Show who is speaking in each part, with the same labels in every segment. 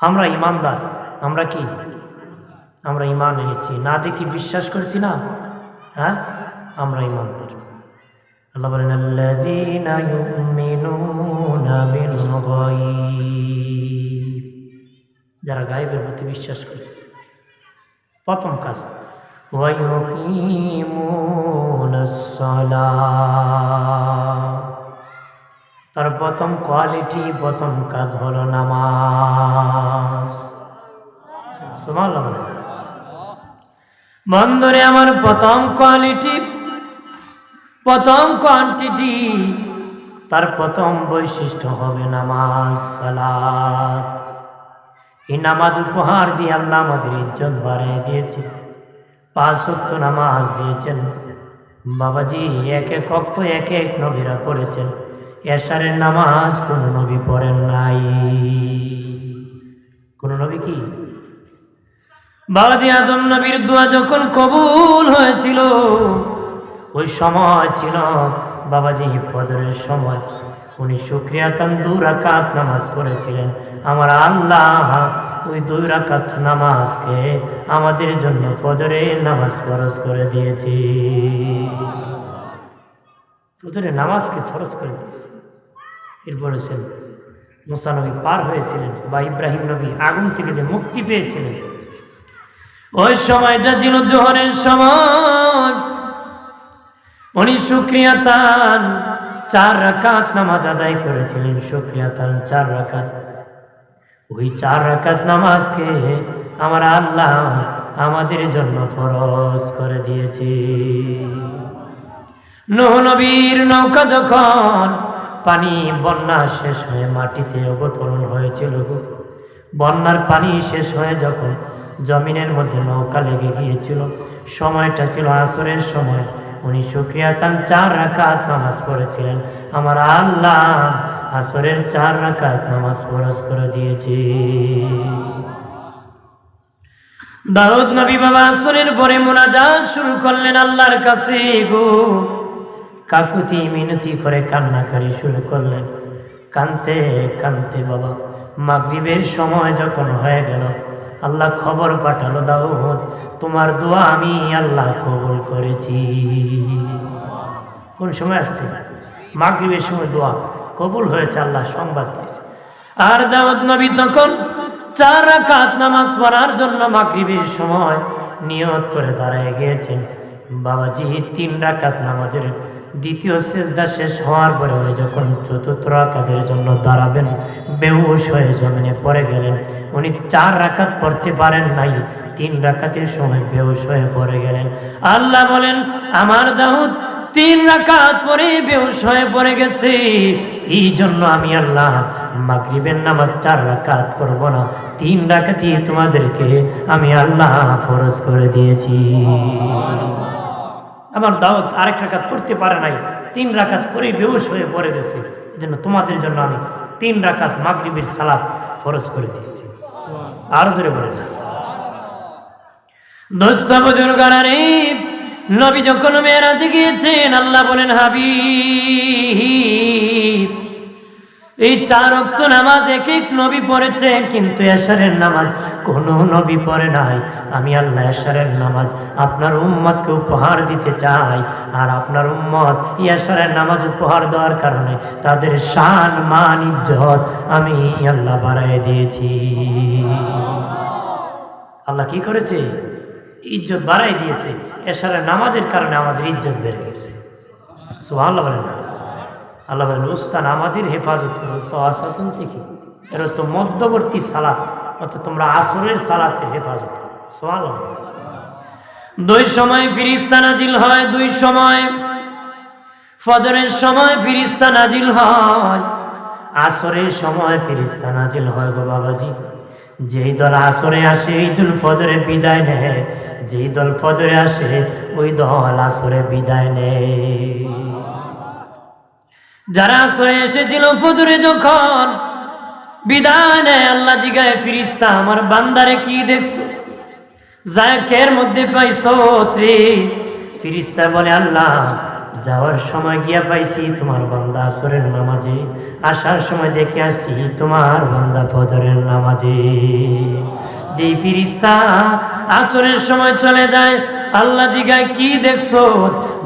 Speaker 1: আমরা ইমানদার, আমরা কি? আমরা ইমান এনেছি। না দেখি বিশ্বাস করছি না? হ্যাঁ? আমরা ইমানদার। যারা গায়েবের প্রতি বিশ্বাস করেছে। প্রথম কাজ ওয়ায়ুকিমুনাস সালাহ তার প্রথম কোয়ালিটি প্রথম কাজ হলো নামাজ। বন্ধুরে, আমার প্রথম কোয়ালিটি প্রথম কোয়ান্টিটি তার প্রথম বৈশিষ্ট্য হবে নামাজ, সালাত। এই নামাজ উপহার দিয়ে আল্লাহ আমাদের ইজ্জত বাড়িয়ে দিয়েছে পাঁচ সত্য নামাজ দিয়েছেন। বাবাজি, এক এক অক্ত এক এক নবীরা পড়েছেন। এশারের নামাজ কোন নবী পড়েন নাই। কোন নবী কি? বাবাজি আদম নবীর দোয়া যখন কবুল হয়েছিল, ওই সময় ছিল বাবাজি ফজরের সময়। উনি শুক্রিয়া তান দু রাকাত নামাজ পড়েছিলেন। আমার আল্লাহ ওই দুই রাকাত নামাজকে আমাদের জন্য ফজরের নামাজ ফরজ করে দিয়েছি। ফজরের নামাজকে ফরজ করে দিয়েছে। এরপর বলেছেন মুসা নবী পার হয়েছিলেন বা ইব্রাহিম নবী আগুন থেকে যে মুক্তি পেয়েছিলেন। ওই সময়টা ছিল জোহরের সময়। উনি শুক্রিয়া তান চার রাকাত নামাজ আদায় করেছিলেন। শুক্রিয়া তান চার রাকাত। ওই চার রাকাত নামাজকে আমার আল্লাহ আমাদের জন্য ফরজ করে দিয়েছে। নূহ নবীর নৌকা যখন পানি, বন্যা শেষ হয়ে মাটিতে অবতরণ হয়েছিল বন্যার পানি শেষ হয়ে যখন জমিনের মধ্যে নৌকা লেগে গিয়েছিল, সময়টা ছিল আসরের সময়। উনি শুক্রিয়া তান চার রাকাত নামাজ পড়েছিলেন। আমার আল্লাহ আসরের চার রাকাত নামাজ ফরজ করে দিয়েছি। দাউদ নবী বাবা আসরের পরে মোনাজাত শুরু করলেন আল্লাহর কাছে গো। কাকুতি মিনতি করে কান্নাকারি শুরু করলেন। কানতে কানতে বাবা, মাগরিবের সময় যখন হয়ে গেল, আল্লাহ খবর পাঠালো, দাউদ, তোমার দোয়া আমি আল্লাহ কবুল করেছি। কোন সময় আসছে? মাগরিবের সময় দোয়া কবুল হয়েছে, আল্লাহ সংবাদ পেয়েছে আর দাউদ নবী তখন চার রাকাত নামাজ পড়ার জন্য মাগরিবের সময় নিয়ত করে দাঁড়ায় গিয়েছেন। বাবাজি তিন রাকাত নামাজের দ্বিতীয় সেজদা শেষ হওয়ার পরে উনি যখন চতুর্থ রাকাতের জন্য দাঁড়াবেন, বেহুশ হয়ে জমিনে পড়ে গেলেন। উনি চার রাকাত পড়তে পারেন নাই, তিন রাকাতের সময় বেহুশ হয়ে পড়ে গেলেন। আল্লাহ বলেন, আমার দাউদ তিন রাকাত পরে বেহুশ হয়ে পড়ে গেছে। এই জন্য আমি আল্লাহ মাগরিবের নামাজ চার রাকাত করব না, তিন রাকাতই তোমাদেরকে আমি আল্লাহ ফরজ করে দিয়েছি। আমার দাওয়াত আরেক রাকাত পড়তে পারে নাই, তিন রাকাত পরেই বেহুশ হয়ে পড়ে গেছে। এই জন্য তোমাদের জন্য আমি তিন রাকাত মাগরিবের সালাত ফরজ করে দিয়েছি। আরও জোরে বলে না দোস্ত বুজুর্গারে নবী যখন মেয়েরাজে গিয়েছেন, আল্লাহ বলেন, হাবিব, এই চার অক্ত নামাজ এক এক নবী পড়েছে কিন্তু এশারের নামাজ কোনো নবী পড়ে নাই। আমি আল্লাহ এশারের নামাজ আপনার উম্মতকে উপহার দিতে চাই, আর আপনার উম্মত ইয়াসারের নামাজ উপহার দেওয়ার কারণে তাদের শান, মান, ইজ্জত আমি আল্লাহ বাড়াই দিয়েছি। আল্লাহ কি করেছে? ইজ্জত বাড়াই দিয়েছে এছাড়া নামাজের কারণে আমাদের ইজ্জত বেড়ে গেছে। সুবহানাল্লাহ বলেন আল্লাহ বলেন উস্তান আমাদের হেফাজত করো। থেকে। এরা তো মধ্যবর্তী সালাত, অর্থাৎ তোমরা আসরের সালাতে হেফাজত করো। সুবহানাল্লাহ দুই সময় ফিরিস্তা নাজিল হয়, দুই সময়। ফজরের সময় ফিরিস্তা নাজিল হয়, আসরের সময় ফিরিস্তা নাজিল হয় গো বাবাজি। যেই দল আসরে আসে ঈদুল ফজরে বিদায় নেয়, যেই দল ফজরে আসে ওই দল আসরে বিদায় নেয়। যারা আসরে এসেছিল ফজরে যখন বিদায় নেয়, আল্লাহ জিগায়, ফিরিস্তা, আমার বান্দারে কি দেখছ? জায়কের মধ্যে পাইছো ত্রি ফিরিস্তা বলে, আল্লাহ যাওয়ার সময় গিয়া পাইছি তোমার বান্দা আসরের নামাজে। আসার সময় দেখে আসছি তোমার বান্দা ফজরের নামাজে। যেই ফিরিস্তা আসরের সময় চলে যায়, আল্লাহ জিগায়, কি দেখছ?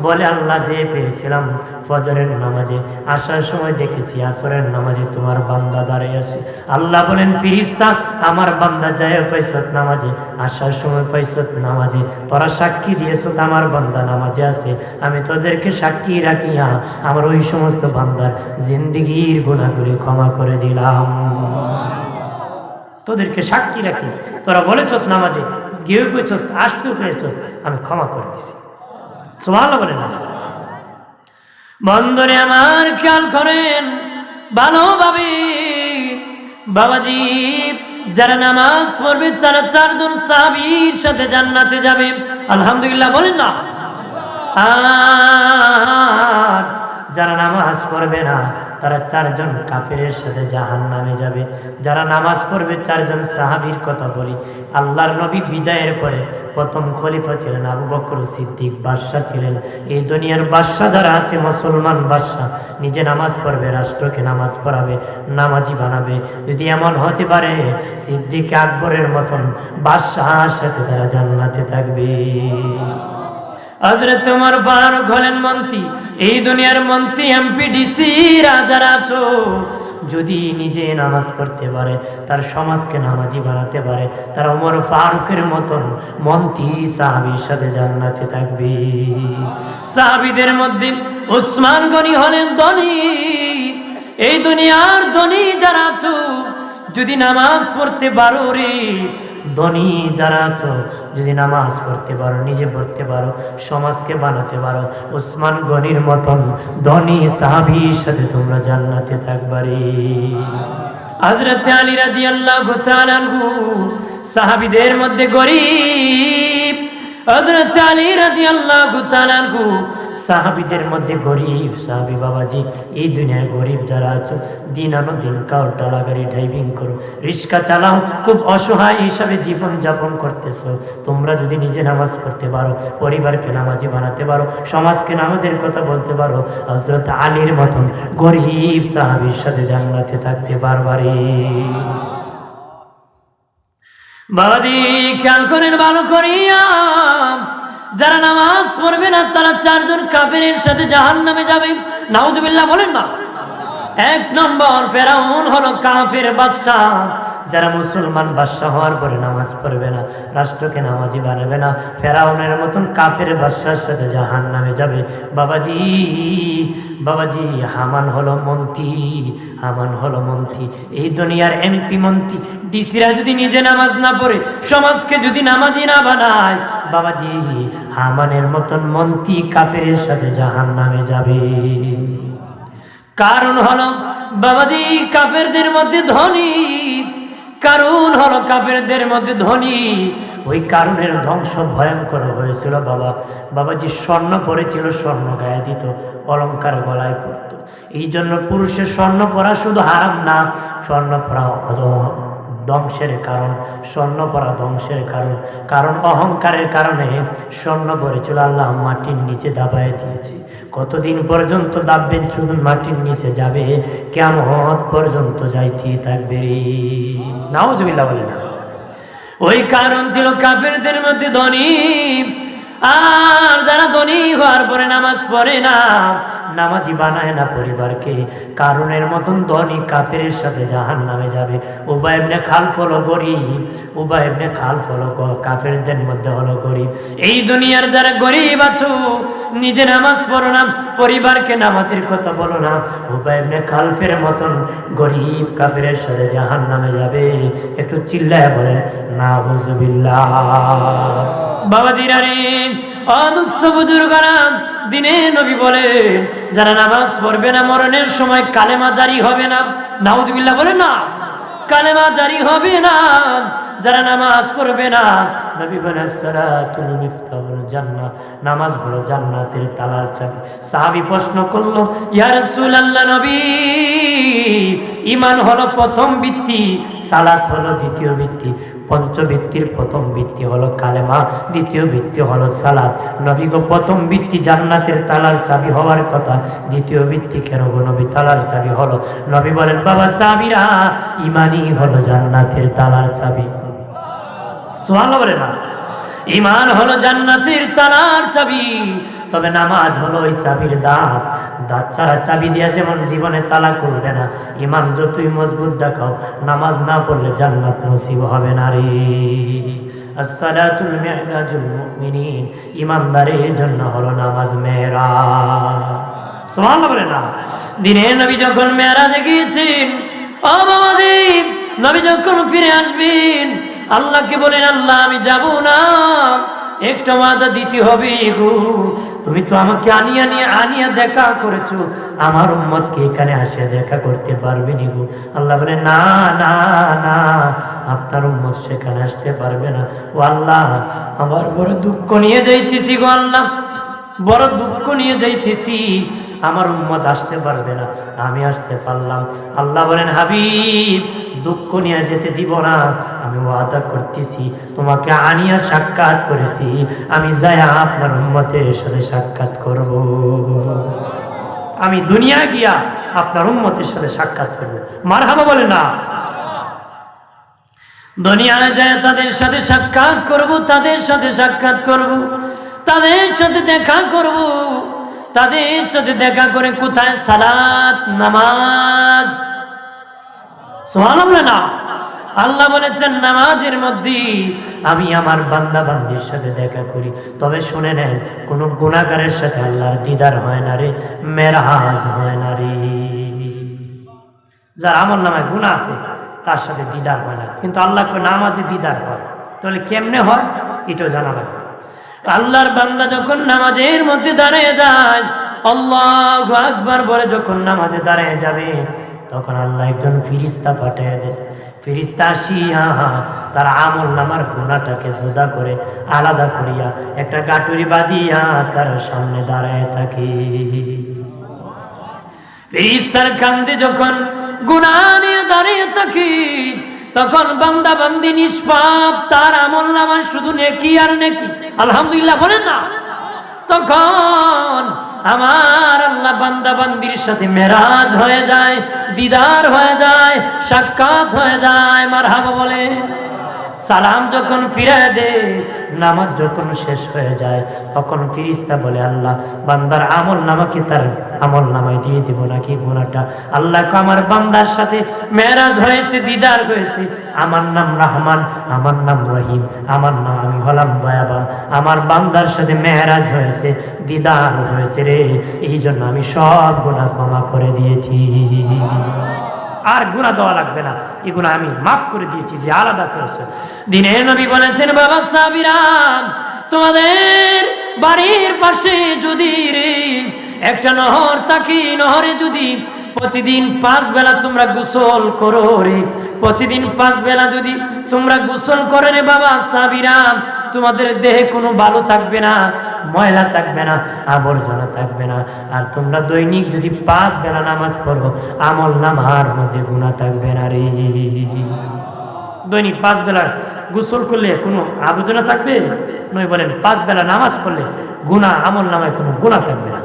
Speaker 1: বলে, আল্লাহ যে পেয়েছিলাম ফজরের নামাজে, আসার সময় দেখেছি আসরের নামাজে তোমার বান্দা দাঁড়িয়ে আছে। আল্লাহ বলেন, ফিরিস্তা, আমার বান্দা যায় পাইছত নামাজে, আসার সময় পাইছত নামাজে। তোরা সাক্ষী দিয়েছ আমার বান্দা নামাজে আছে। আমি তোদেরকে সাক্ষী রাখিয়া আমার ওই সমস্ত বান্দার জিন্দিগির গুণাগুলি ক্ষমা করে দিলাম। তোদেরকে সাক্ষী রাখি। তোরা বলেছ নামাজে গিয়েও পেয়েছ আসতেও পেয়েছ আমি ক্ষমা করে দিছি। সোভালো বলে না বন্ধরে আমার খেয়াল করেন, ভালোভাবে। বাবাজি, যারা নামাজ পড়বে, তারা চারজন সাবির সাথে জান্নাতে যাবে। আলহামদুলিল্লাহ, বলেন না? আর যারা নামাজ পড়বে না, তারা চারজন কাফেরের সাথে জাহান নামে যাবে। যারা নামাজ পড়বে, চারজন সাহাবীর কথা বলি। আল্লাহর নবী বিদায়ের পরে প্রথম খলিফা ছিলেন আবু বকর সিদ্দিক, বাদশাহ ছিলেন। এই দুনিয়ার বাদশাহ যারা আছে, মুসলমান বাদশাহ, নিজে নামাজ পড়বে, রাষ্ট্রকে নামাজ পড়াবে, নামাজি বানাবে। যদি এমন হতে পারে, সিদ্দিক আকবরের মতন বাদশাহর সাথে তারা জান্নাতে থাকবে। হজরত তোমার ফারুক হলেন মন্ত্রী। এই দুনিয়ার মন্ত্রী এমপি ডিসি রাজারা আছো যদি নিজে নামাজ পড়তে পারে, তার সমাজকে নামাজি বানাতে পারে, তার ওমর ফারুকের মতন মন্ত্রী সাহাবির সাথে জান্নাতে থাকবে। সাহাবিদের মধ্যে ওসমান গনি হলেন ধনী। এই দুনিয়ার ধনী যারা আছো, যদি নামাজ পড়তে পারো রে ধনী যারা আছো, যদি নামাজ পড়তে পারো, নিজে পড়তে পারো, সমাজকে বানাতে পারো, ওসমান গনির মতন ধনী সাহাবির সাথে তোমরা জান্নাতে থাকবারে রাদি আল্লাহ সাহাবিদের মধ্যে গরিব হজরত আলী রাদি আল্লাহ সাহাবিদের মধ্যে গরিব সাহাবি বাবাজি, এই দুনিয়ায় গরিব যারা আছো, দিন আনো দিন কাউ টালা গাড়ি ড্রাইভিং করো, রিক্সা চালাও, খুব অসহায় হিসাবে জীবন যাপন করতেছো। তোমরা যদি নিজে নামাজ পড়তে পারো, পরিবারকে নামাজি বানাতে পারো, সমাজকে নামাজের কথা বলতে পারো হজরত আলীর মতন গরিব সাহাবির সাথে জান্নাতে থাকতে পারবারে বাবাজি, খেয়াল করেন, ভালো করিয়া যারা নামাজ পড়বে না, তারা চারজন কাফেরের সাথে জাহান নামে যাবে। নাউজুবিল্লাহ বলেন না। এক নম্বর ফেরাউন হলো কাফের বাদশাহ। যারা মুসলমান বাদশাহ হওয়ার পরে নামাজ পড়বে না, রাষ্ট্রকে নামাজি বানাবে না, ফেরাউনের মতন কাফের বাদশার সাথে জাহান নামে যাবে। বাবাজি বাবাজি, হামান হলো মন্ত্রী, হামান হলো মন্ত্রী, এই দুনিয়ার এমপি মন্ত্রী ডিসিরা যদি নিজে নামাজ না পড়ে, সমাজকে যদি নামাজি না বানায়, বাবাজি, হামানের মতন মন্ত্রী কাফের সাথে জাহান নামে যাবে। কারণ হলো, বাবাজি, কাফেরদের মধ্যে ধনী কারণ হলো কাপেরদের মধ্যে ধনী। ওই কারণের ধ্বংস ভয়ঙ্কর হয়েছিল বাবা। বাবাজি স্বর্ণ পরেছিল, স্বর্ণ গায়ে দিত, অলঙ্কার গলায় পড়তো এই জন্য পুরুষের স্বর্ণ পরা শুধু হারাম না, স্বর্ণ পরা ধ্বংসের কারণ স্বর্ণ পরা ধ্বংসের কারণ কারণ অহংকারের কারণে স্বর্ণ পরেছিল আল্লাহ মাটির নিচে দাবায় দিয়েছে। কতদিন পর্যন্ত দাববেন শুধু মাটির নিচে যাবে কেমন পর্যন্ত যাইতে থাকবে রে। নাওজবিল্লা বলে না। ওই কারণ ছিল কাফেরদের মধ্যে ধনী। আর যারা ধনী হওয়ার পরে নামাজ পড়ে না নামাজি বানায় না পরিবারকে। কারণের মতন ধনী কাফের সাথে জাহান নামে যাবে উবাইবনে খাল ফলো গরিব। উবাইবনে খাল ফলো কাফেরদের মধ্যে হলো গরিব। এই দুনিয়ার যারা গরিব আছো, নিজে নামাজ পড়ো না, পরিবারকে নামাজের কথা বলো না। উবাইবনে খালফের মতন গরিব কাফের সাথে জাহান নামে যাবে। একটু চিল্লায় বলেন না হুজুবিল্লাহ বাবাজিরা রে অদুস্থ বুজুর্গরা দিনে নবী বলেন যারা নামাজ পড়বে না, মরণের সময় কালেমা জারি হবে না। নাউদ্দিল্লা বলে না, কালেমা জারি হবে না। যারা নামাজ পড়বে না, নবী বলেন, সালাতুল মিফতাহুল জান্নাহ। নামাজ হলো জান্নাতের তালার চাবি। সাহাবী প্রশ্ন করল, ইয়া রাসূলুল্লাহ নবী ঈমান হলো প্রথম ভিত্তি, সালাত হলো দ্বিতীয় ভিত্তি। পঞ্চবৃত্তির প্রথম ভিত্তি হলো কালেমা, দ্বিতীয় ভিত্তি হলো সালাত। নবী গো, প্রথম ভিত্তি জান্নাতের তালার চাবি হওয়ার কথা, দ্বিতীয় ভিত্তি কেন গো নবী, তালার চাবি হলো? নবী বলেন, বাবা সাবিরা ইমানই হলো জান্নাতের তালার চাবি। সোহান বলে না। ইমান হলো জান্নাতের তালার চাবি। তবে নামাজ হলো ওই চাবির দাঁত। দাঁত ছাড়া চাবি দিয়া যেমন জীবনে তালা করবে না ইমান যতই মজবুত দেখাও, নামাজ না পড়লে জান্নাত নসিব হবে না রে। আসসালাতুল মিরাজুল মুমিনিন ইমানদারের জন্য হলো নামাজ মেরা সোহান বলে না। দিনে নবী যখন মেয়েরাজে গিয়েছেন, ও নবী যখন ফিরে আসবেন আল্লাহকে বলেন, আল্লাহ, আমি যাব না। একটা ওয়াদা দিতে হবে গো। তুমি তো আমাকে আনিয়া নিয়ে, আনিয়া দেখা করেছ। আমার উম্মতকে এখানে আসে দেখা করতে পারবে নি গো। আল্লাহ বলে, না না না, আপনার উম্মত সেখানে আসতে পারবে না। ও আল্লাহ, আমার বড় দুঃখ নিয়ে যাইতেছি গো আল্লাহ। বড় দুঃখ নিয়ে যাইতেছি। আমার উম্মত আসতে পারবে না। আমি আসতে পারলাম। আল্লাহ বলেন, হাবিব, দুঃখ নিয়ে যেতে দিব না। আমি ওয়াদা করতেছি। তোমাকে আনিয়া সাক্ষাৎ করেছি। আমি যাই আপনার উম্মতের সাথে সাক্ষাৎ করব। আমি দুনিয়া গিয়া আপনার উম্মতের সাথে সাক্ষাৎ করব। মার হাবা বলে না। দুনিয়ায় যায় তাদের সাথে সাক্ষাৎ করব, তাদের সাথে সাক্ষাৎ করব। তাদের সাথে দেখা করব। তাদের সাথে দেখা করে কোথায়? সালাত, নামাজ। সোহানা না। আল্লাহ বলেছেন, নামাজের মধ্যে আমি আমার বান্দা বান্দির সাথে দেখা করি। তবে শুনে নেন, কোনো গুণাগারের সাথে আল্লাহর দিদার হয় না রে, মেরাজ হয় না রে। যার আমার নামে গুণা আছে, তার সাথে দিদার হয় না। কিন্তু আল্লাহকে নামাজে দিদার হয়। তাহলে কেমনে হয়? এটাও জানা লাগবে। আল্লাহর বান্দা যখন নামাজের মধ্যে দাঁড়িয়ে যায়, আল্লাহ আকবার বলে যখন নামাজে দাঁড়িয়ে যাবে, তখন আল্লাহ একজন ফিরিস্তা পাঠিয়ে দেয়। ফিরিস্তা আসিয়া তার আমল নামার গুণাটাকে জোদা করে আলাদা করিয়া একটা গাটুরি বাঁধিয়া তার সামনে দাঁড়ায় থাকি। ফিরিস্তার কান্দে যখন গুণা নিয়ে দাঁড়িয়ে থাকি তখন বান্দা বান্দি নিষ্পাপ, তার আমল নামায় শুধু নেকি আর নেকি। আলহামদুলিল্লাহ বলেন না। তখন আমার আল্লাহ বান্দা বান্দির সাথে মেরাজ হয়ে যায়, দিদার হয়ে যায়, সাক্ষাৎ হয়ে যায় মার বলে। সালাম যখন ফিরে দে নামাজ যখন শেষ হয়ে যায়, তখন ফিরিস্তা বলে, আল্লাহ, বান্দার আমল নামাকে তার আমল নামায় দিয়ে দিব নাকি গুণাটা আল্লাহ আমার বান্দার সাথে মেরাজ হয়েছে, দিদার হয়েছে। আমার নাম রহমান, আমার নাম রহিম, আমার নাম আমি হলাম দয়াবান। আমার বান্দার সাথে মেহরাজ হয়েছে, দিদার হয়েছে রে। এই জন্য আমি সব গুণা ক্ষমা করে দিয়েছি। আর গুণা দেওয়া লাগবে না। এগুলো আমি মাফ করে দিয়েছি, যে আলাদা করেছে। দিনের নবী বলেছেন, বাবা সাবিরাম তোমাদের বাড়ির পাশে যদি রে, একটা নহর, তাকি নহরে যদি প্রতিদিন পাঁচ বেলা তোমরা গোসল করো রে। প্রতিদিন পাঁচ বেলা যদি তোমরা গোসল করে রে বাবা সাবিরাম তোমাদের দেহে কোনো ভালো থাকবে না, ময়লা থাকবে না, আবর্জনা থাকবে না। আর তোমরা দৈনিক যদি পাঁচ বেলা নামাজ পড়ো, আমল নামার মধ্যে গুণা থাকবে না রে। দৈনিক পাঁচ বেলা গোসল করলে কোনো আবর্জনা থাকবে? নয় বলেন, পাঁচ বেলা নামাজ পড়লে গুণা আমল নামায় কোনো গুণা থাকবে না।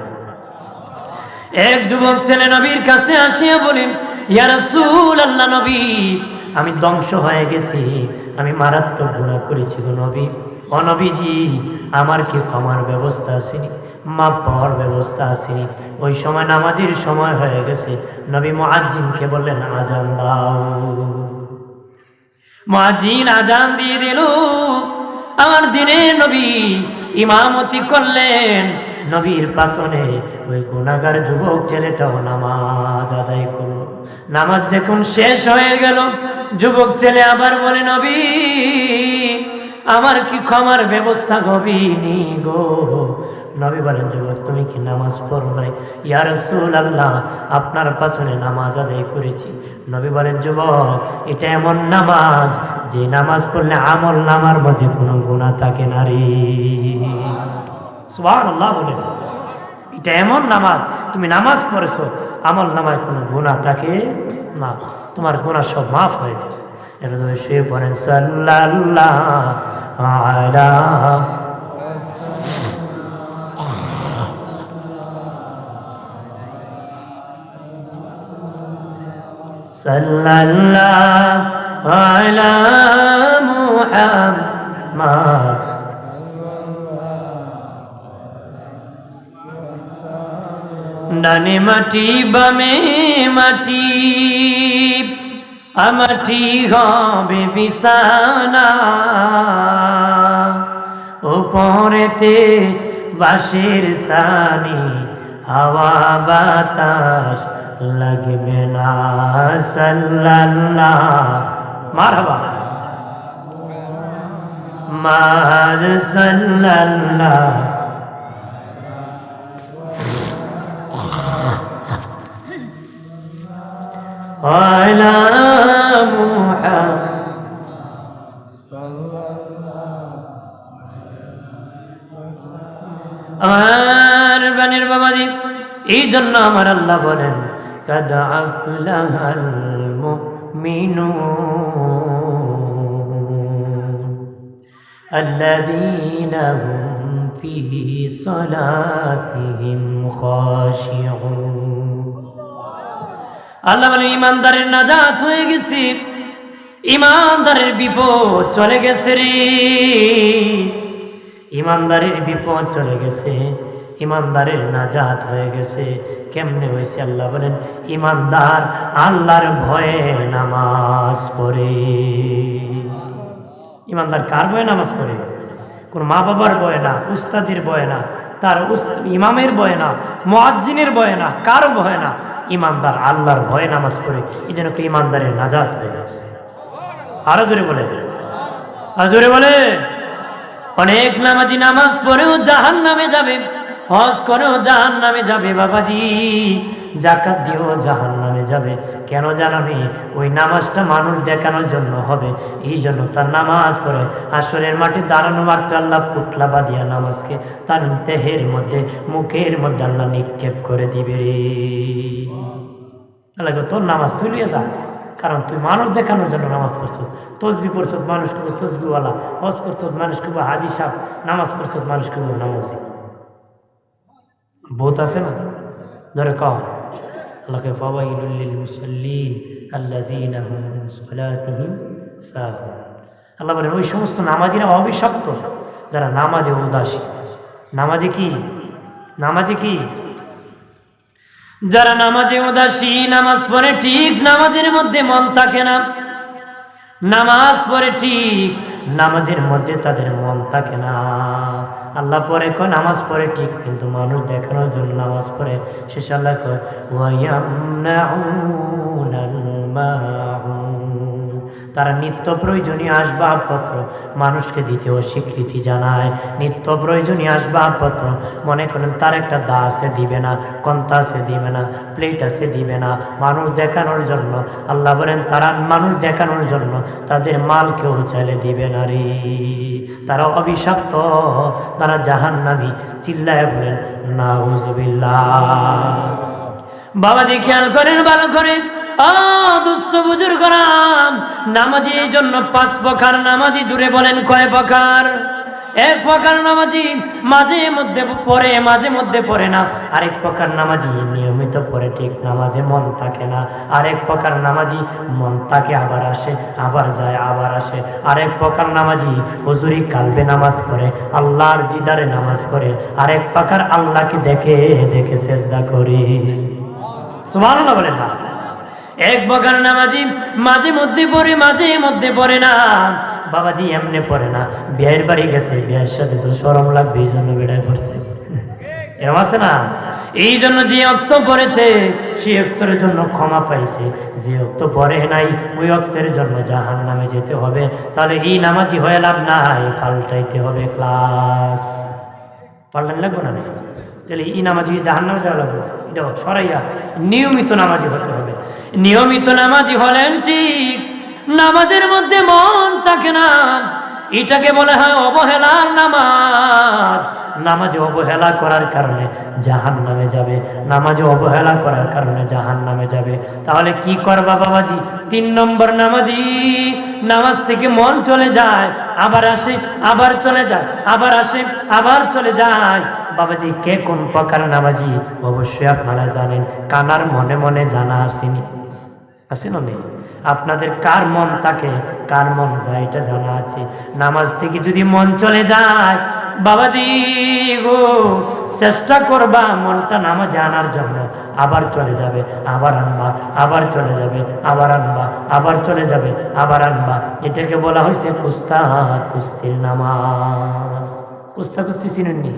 Speaker 1: এক যুবক ছেলে নবীর কাছে আসিয়া বলেন ইয়া রাসূল আল্লাহ নবী, আমি ধ্বংস হয়ে গেছি। আমি মারাত্মক গুণা করেছি গো নবী। অনবীজি আমার কি ক্ষমার ব্যবস্থা আসেনি? মাপ পাওয়ার ব্যবস্থা আসেনি। ওই সময় নামাজের সময় হয়ে গেছে। নবী মুআজ্জিনকে বললেন, আজান দাও। মুআজ্জিন আজান দিয়ে দিল। আমার দিনে নবী ইমামতি করলেন। নবীর পাশনে ওই গুণাগার যুবক ছেলেটাও নামাজ আদায় করল। নামাজ যখন শেষ হয়ে গেল, যুবক ছেলে আবার বলে, নবী, আমার কি ক্ষমার ব্যবস্থা হবিনি গো? নবী বলেন, যুবক, তুমি কি নামাজ পড়ো নাই? ইয়া আল্লাহ আপনার পাশনে নামাজ আদায় করেছি। নবী বলেন, যুবক, এটা এমন নামাজ, যে নামাজ পড়লে আমল নামার মধ্যে কোনো গুণা থাকে না রে। সুবহানাল্লাহ বলেন এটা এমন নামাজ, তুমি নামাজ পড়েছো, আমল নামায় কোনো গুণা থাকে না তোমার গুণা সব মাফ হয়ে গেছে। এটা তুমি শুয়ে পড়েন সাল্লাল্লাহ আলা সাল্লাল্লাহ আলা ডানে মাটি, বামে মাটি আমাটি হবে বিছানা। উপরেতে বাঁশের সানি হাওয়া বাতাস লাগবে না সাল্লাল্লাহ। মারহাবা। মার সাল্লাল্লাহ। على محمد আমার বানের বাবাজি এই জন্য আমার আল্লাহ বলেন কাদা আফলাহাল মুমিনুন الذين هم في صلاتهم خاشعون আল্লাহ বলে, ইমানদারের নাজাত হয়ে গেছি। ইমানদারের বিপদ চলে গেছে রে। ইমানদারের বিপদ চলে গেছে। ইমানদারের নাজাত হয়ে গেছে। কেমনে হয়েছে আল্লাহ বলেন, ইমানদার আল্লাহর ভয়ে নামাজ পড়ে। ইমানদার কার ভয়ে নামাজ পড়ে? কোন মা বাবার ভয়ে না, উস্তাদের ভয়ে না, তার ইমামের ভয়ে না, মোয়াজ্জিনের ভয়ে না, কার ভয়ে না? ইমানদার আল্লাহর ভয়ে নামাজ পড়ে, এই জন্য ইমানদারের নাজাত হয়ে যাচ্ছে। আরও জোরে বলে আর জোরে বলে। অনেক নামাজি নামাজ পড়েও জাহান নামে যাবে, হজ করেও জাহান নামে যাবে বাবাজি। জাকাত দিয়েও জাহান নামে যাবে। কেন জানানি ওই নামাজটা মানুষ দেখানোর জন্য হবে। এই জন্য তার নামাজ পড়ে। আসরের মাঠে দাঁড়ানো মাত্র আল্লাহ পুটলা বাদিয়া নামাজকে তার দেহের মধ্যে, মুখের মধ্যে আল্লাহ নিক্ষেপ করে দিবে রে। আল্লাহ তোর নামাজ তুলিয়ে যা কারণ তুই মানুষ দেখানোর জন্য নামাজ পড়ছস। তসবি পড়ছস, মানুষ করব তসবিওয়ালা। হজ করছস, মানুষ করব হাজি সাহ নামাজ পড়ছস, মানুষ করব নামাজি। বোধ আছে না? ধরে কম আল্লাহকে ফাওয়াইলুল মুসাল্লিন সাহুন। আল্লাহ বলেন, ওই সমস্ত নামাজিরা অভিশপ্ত। যারা নামাজে উদাসী। নামাজে কি? নামাজে কি? যারা নামাজে উদাসী, নামাজ পড়ে ঠিক নামাজের মধ্যে মন থাকে না। নামাজ পড়ে ঠিক নামাজের মধ্যে তাদের মন থাকে না আল্লাহ পরে কয়, নামাজ পড়ে ঠিক, কিন্তু মানুষ দেখানোর জন্য নামাজ পড়ে শেষ আল্লাহ কয় মাউন। তারা নিত্য প্রয়োজনীয় আসবাবপত্র মানুষকে দিতেও স্বীকৃতি জানায়। নিত্য প্রয়োজনীয় আসবাবপত্র, মনে করেন তার একটা দা আছে দিবে না কন্তা আছে দিবে না প্লেট আছে দিবে না, মানুষ দেখানোর জন্য, আল্লাহ বলেন তারা মানুষ দেখানোর জন্য তাদের মাল কেউ চাইলে দিবে না রে। তারা অভিশপ্ত, তারা জাহান্নামী, চিল্লায় বলেন, নাউজুবিল্লাহ। বাবাজি খেয়াল করেন, ভালো করে এই জন্য পাঁচ প্রকার জুড়ে বলেন প্রকার? এক প্রকার মাঝে মধ্যে পড়ে, মাঝে মধ্যে পড়ে না। আরেক প্রকার নিয়মিত পড়ে, ঠিক নামাজে মন থাকে না। আরেক প্রকার নামাজি মন থাকে, আবার আসে, আবার যায়, আবার আসে। আরেক প্রকার নামাজি হুজুরি কালবে নামাজ পড়ে, আল্লাহর দিদারে নামাজ পড়ে। আরেক প্রকার আল্লাহকে দেখে দেখে চেষ্টা করে। সুবহানাল্লাহ বলেন না। এক বকার নামাজি মাঝে মধ্যে পড়ে, মাঝে মধ্যে পড়ে না। বাবাজি এমনি পড়ে না। বিয়ের বাড়ি গেছে, বিয়ের সাথে তো সরম লাগবে, এই জন্য বেড়ায় পড়ছে এরকম আছে না? এই জন্য যে অক্ত পড়েছে সেই অক্তের জন্য ক্ষমা পাইছে। যে অক্ত পড়ে নাই, ওই অক্তের জন্য জাহান নামে যেতে হবে। তাহলে এই নামাজি হয়ে লাভ নাই, পাল্টাইতে হবে ক্লাস। পাল্টান লাগবে না তাহলে এই নামাজি জাহান নামে যাওয়া লাগবে। এটা সরাইয়া নিয়মিত নামাজি হতে হবে। নিয়মিত নামাজি হলেন ঠিক, নামাজের মধ্যে মন থাকে না। এটাকে বলে হয় অবহেলার নামাজ। নামাজে অবহেলা করার কারণে জাহান নামে যাবে। নামাজে অবহেলা করার কারণে জাহান নামে যাবে। তাহলে কি করবা বাবাজি? তিন নম্বর নামাজি, নামাজ থেকে মন চলে যায়, আবার আসে, আবার চলে যায়, আবার আসে, আবার চলে যায়। বাবাজি, কে কোন প্রকার নামাজি? অবশ্যই আপনারা জানেন। কানার মনে মনে জানা আসেনি আছে না নেই? আপনাদের কার মন থাকে কার মন যায় এটা জানা আছে? নামাজ থেকে যদি মন চলে যায়, বাবাজি গো, চেষ্টা করবা মনটা নামাজে আনার জন্য। আবার চলে যাবে, আবার আনবা, আবার চলে যাবে, আবার আনবা, আবার চলে যাবে, আবার আনবা। এটাকে বলা হয়েছে কুস্তা কুস্তির নামাজ। কুস্তা কুস্তি চিনেন নি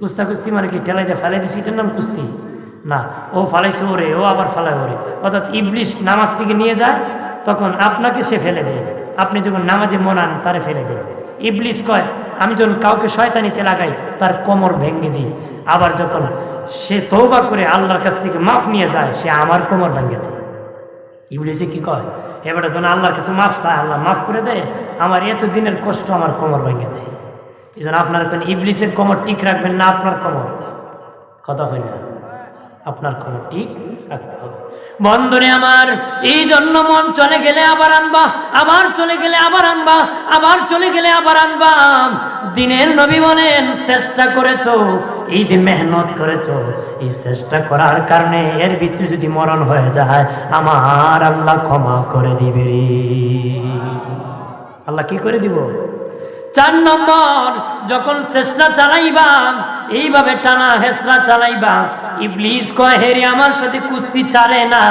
Speaker 1: কুস্তা কুস্তি মানে কি ঠেলাই দিয়ে ফেলাই দিছি? এটার নাম কুস্তি। না, ও ফালাইছে ওরে, ও আবার ফালায় ওরে। অর্থাৎ ইবলিশ নামাজ থেকে নিয়ে যায়, তখন আপনাকে সে ফেলে দেয়। আপনি যখন নামাজে মন তারে ফেলে দেয়। ইবলিশ কয়, আমি যখন কাউকে শয়তানিতে লাগাই, তার কোমর ভেঙে দিই। আবার যখন সে তৌবা করে আল্লাহর কাছ থেকে মাফ নিয়ে যায়, সে আমার কোমর ভেঙে দেয়। ইবলিসে কি কয় এবারে যখন আল্লাহর কাছে মাফ চায়, আল্লাহ মাফ করে দেয়, আমার এত দিনের কষ্ট আমার কোমর ভেঙে দেয়। এই জন্য আপনার কোন ইবলিসের কোমর ঠিক রাখবেন না, আপনার কোমর? কথা হয় না। আপনার কোমর ঠিক রাখতে হবে। বন্ধনে আমার, এই জন্য মন চলে গেলে আবার আনবা, আবার চলে গেলে আবার আনবা, আবার চলে গেলে আবার আনবা। দিনের নবী বলেন, চেষ্টা করেছ যে মেহনত করেছ। এই চেষ্টা করার কারণে এর ভিতরে যদি মরণ হয়ে যায়, আমার আল্লাহ ক্ষমা করে দিবে। আল্লাহ কি করে দিব? চার নম্বর, যখন চেষ্টা চালাইবা এইভাবে টানা হেসরা চালাইবা ইবলিস কয় হেরে আমার সাথে কুস্তি চালে না।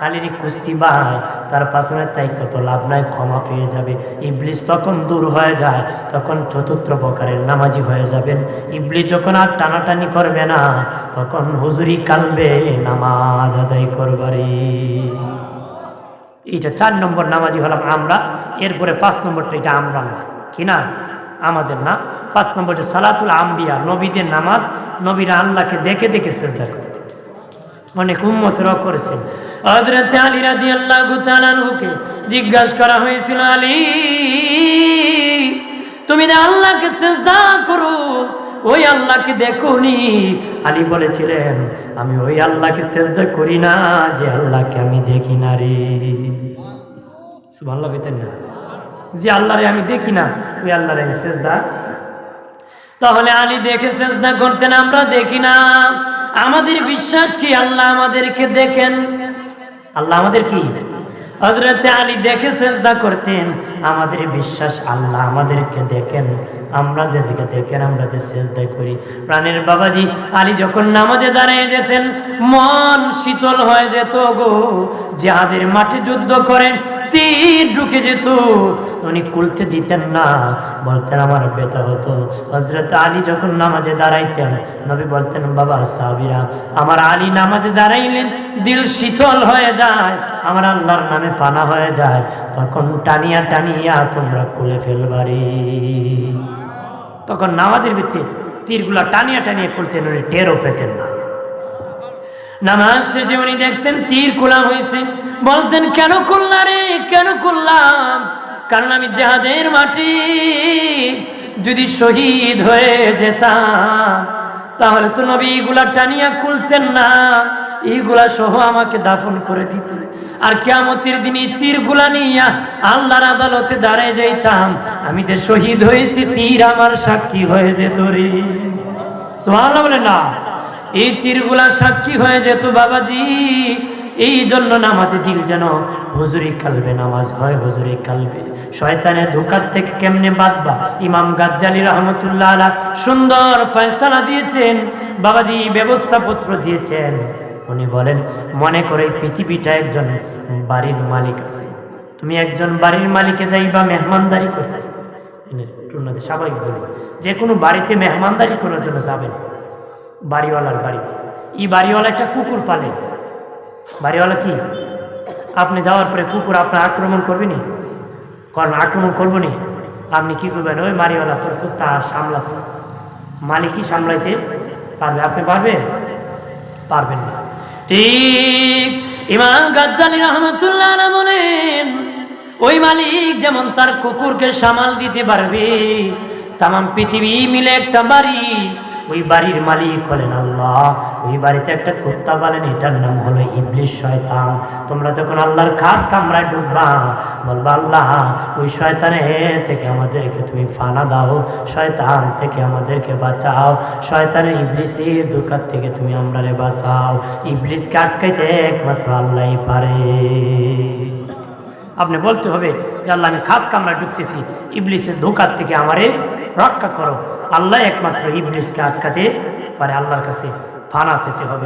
Speaker 1: কালির কুস্তি বাই তার পাশনে তাই কত লাভ নাই, ক্ষমা পেয়ে যাবে। ইবলিস তখন দূর হয়ে যায়, তখন চতুর্থ প্রকারের নামাজি হয়ে যাবেন। ইবলিস যখন আর টানাটানি করবে না, তখন হুজুরি কালবে নামাজ আদায় করবারে এইটা চার নম্বর নামাজি হলাম আমরা, এরপরে পাঁচ নম্বরটা, এটা আমরা না কি না আমাদের না। পাঁচ নম্বরটা, সালাতুল আম্বিয়া, নবীদের নামাজ, নবীরা আল্লাহকে দেখে দেখে চেষ্টা করতে অনেক উন্মতরাও করেছেন। আলী রাজি আল্লাহ জিজ্ঞাসা করা হয়েছিল, আলী, তুমি আল্লাহকে করো, ওই আল্লাহকে দেখুনি? আলী বলেছিলেন, আমি ওই আল্লাহকে চেষ্টা করি না, যে আল্লাহকে আমি দেখি না রে। সুবহানাল্লাহ কইতেন না। যে আল্লাহরে আমি দেখি না, ওই আল্লাহরে আমি চেষ্টা তাহলে আলী দেখে চেষ্টা করতেন, আমরা দেখি না। আমাদের বিশ্বাস কি? আল্লাহ আমাদেরকে দেখেন। আল্লাহ আমাদের কি? হজরতে আলী দেখে চেষ্টা করতেন, আমাদের বিশ্বাস আল্লাহ আমাদেরকে দেখেন, আমরা যেদিকে দেখেন, আমরা যে চেষ্টা করি। প্রাণের বাবাজি, আলী যখন নামাজে দাঁড়িয়ে যেতেন, মন শীতল হয়ে যেত গো। যাদের মাঠে যুদ্ধ করেন তীর ঢুকে যেত। উনি কুলতে দিতেন না, বলতেন আমার ব্যথা হতো। হজরত আলী যখন নামাজে দাঁড়াইতেন, নবী বলতেন, বাবা সাবিরা আমার আলী নামাজে দাঁড়াইলেন, দিল শীতল হয়ে যায়, আমার আল্লাহর নামে পানা হয়ে যায়, তখন টানিয়া টানিয়া তোমরা খুলে ফেলবারি তখন নামাজের ভিত্তি তীরগুলা টানিয়া টানিয়া খুলতেন, উনি টেরও পেতেন না। নামাজ শেষে উনি দেখতেন তীর খোলা হয়েছে। বলতেন, কেন খুললা রে? কেন খুললাম? কারণ আমি জাহাদের মাটি। যদি শহীদ হয়ে যেতাম, তাহলে তো নবী এইগুলা টানিয়া খুলতেন না। এইগুলা সহ আমাকে দাফন করে দিতেন। আর কেমতির দিন তীরগুলা নিয়া আল্লাহর আদালতে দাঁড়ায় যাইতাম। আমি যে শহীদ হয়েছি, তীর আমার সাক্ষী হয়ে যেত রে। সোহান বলে, না। এই তীরগুলা সাক্ষী হয়ে যেত বাবাজি। এই জন্য নামাজে দিল যেন হুজুরি কালবে, নামাজ হয় হুজুরি কালবে। শয়তানের ধোকার থেকে কেমনে বাঁচবা? ইমাম গাজ্জালি রহমতুল্লাহ আলা সুন্দর ফয়সালা দিয়েছেন, বাবাজি ব্যবস্থাপত্র দিয়েছেন। উনি বলেন, মনে করে পৃথিবীটা একজন বাড়ির মালিক আছে। তুমি একজন বাড়ির মালিকে যাইবা মেহমানদারি করতে। স্বাভাবিক বলি যে কোনো বাড়িতে মেহমানদারি করার জন্য যাবেন বাড়িওয়ালার বাড়িতে। এই বাড়িওয়ালা একটা কুকুর পালে। বাড়িওয়ালা কি? আপনি যাওয়ার পরে কুকুর আপনার আক্রমণ করবে নি? কারণ আক্রমণ করব নি, আপনি কি করবেন? ওই বাড়িওয়ালা তোর কুত্তা সামলাতে। মালিকই সামলাইতে পারবে। আপনি পারবেন পারবেন না। ঠিক ইমাম গাজ্জালি রহমতুল্লাহ বলেন, ওই মালিক যেমন তার কুকুরকে সামাল দিতে পারবে তাম পৃথিবী মিলে একটা বাড়ি। ওই বাড়ির মালিক হলেন আল্লাহ। ওই বাড়িতে একটা কুত্তা বলেন, এটার নাম হলো ইবলিশ শয়তান। তোমরা যখন আল্লাহর খাস কামরায় ঢুকবা বলবা, আল্লাহ, ওই শয়তানের থেকে আমাদেরকে তুমি ফানা দাও, শয়তান থেকে আমাদেরকে বাঁচাও, শয়তানের ইবলিসের দোকান থেকে তুমি আমরারে বাঁচাও। ইবলিসকে আটকাইতে একমাত্র আল্লাহই পারে। আপনি বলতে হবে যে আল্লাহ, আমি খাস কামরায় ঢুকতেছি। ইবলিসের ধোকার থেকে আমারে রক্ষা করো। আল্লাহ একমাত্র ইবলিসকে আটকাতে পারে, আল্লাহর কাছে ফানা চেতে হবে।